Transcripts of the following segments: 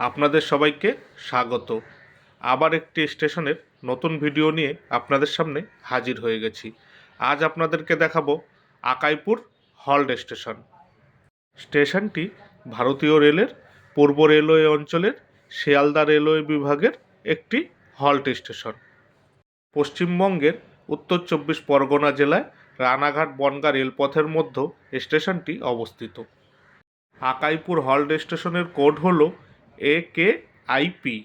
আপনাদের সবাইকে স্বাগত। আবার একটি স্টেশনের নতুন ভিডিও নিয়ে আপনাদের সামনে হাজির হয়ে গেছি। আজ আপনাদেরকে দেখাবো আকাইপুর হল্ট স্টেশন। স্টেশনটি ভারতীয় রেলের পূর্ব রেলওয়ে অঞ্চলের শিয়ালদা রেলওয়ে বিভাগের একটি হল্ট স্টেশন। পশ্চিমবঙ্গের উত্তর চব্বিশ পরগনা জেলায় রানাঘাট বনগা রেলপথের মধ্যে স্টেশনটি অবস্থিত। আকাইপুর হল্ট স্টেশনের কোড হল এ কে আইপি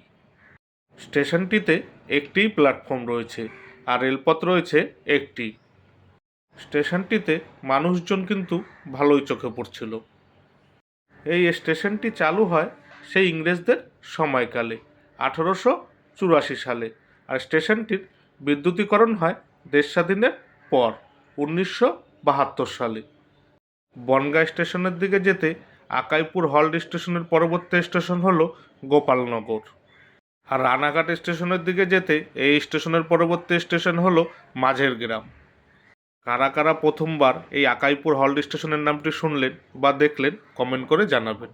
স্টেশনটিতে একটিই প্ল্যাটফর্ম রয়েছে আর রেলপথ রয়েছে একটি। স্টেশনটিতে মানুষজন কিন্তু ভালোই চোখে পড়ছিল। এই স্টেশনটি চালু হয় সেই ইংরেজদের সময়কালে, আঠেরোশো চুরাশি সালে। আর স্টেশনটির বিদ্যুতীকরণ হয় দেশ স্বাধীনের পর, উনিশশো বাহাত্তর সালে। বনগাঁ স্টেশনের দিকে যেতে আকাইপুর হল্ট স্টেশনের পরবর্তী স্টেশন হল গোপালনগর। আর রানাঘাট স্টেশনের দিকে যেতে এই স্টেশনের পরবর্তী স্টেশন হল মাঝের গ্রাম। কারা কারা প্রথমবার এই আকাইপুর হল্ট স্টেশনের নামটি শুনলেন বা দেখলেন, কমেন্ট করে জানাবেন।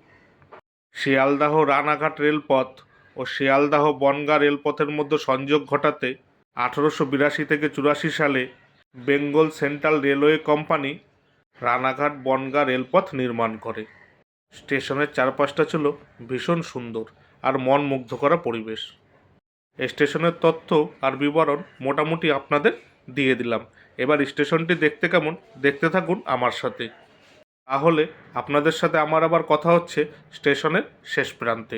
শিয়ালদাহ রানাঘাট রেলপথ ও শিয়ালদাহ বনগাঁ রেলপথের মধ্যে সংযোগ ঘটাতে আঠারোশো বিরাশি থেকে চুরাশি সালে Bengal central railway company Ranaghat Bangaon রেলপথ নির্মাণ করে। স্টেশনের চারপাশটা ছিল ভীষণ সুন্দর আর মন মুগ্ধ করা পরিবেশ। স্টেশনের তথ্য আর বিবরণ মোটামুটি আপনাদের দিয়ে দিলাম। এবার স্টেশনটি দেখতে কেমন, দেখতে থাকুন আমার সাথে। তাহলে আপনাদের সাথে আমার আবার কথা হচ্ছে স্টেশনের শেষ প্রান্তে।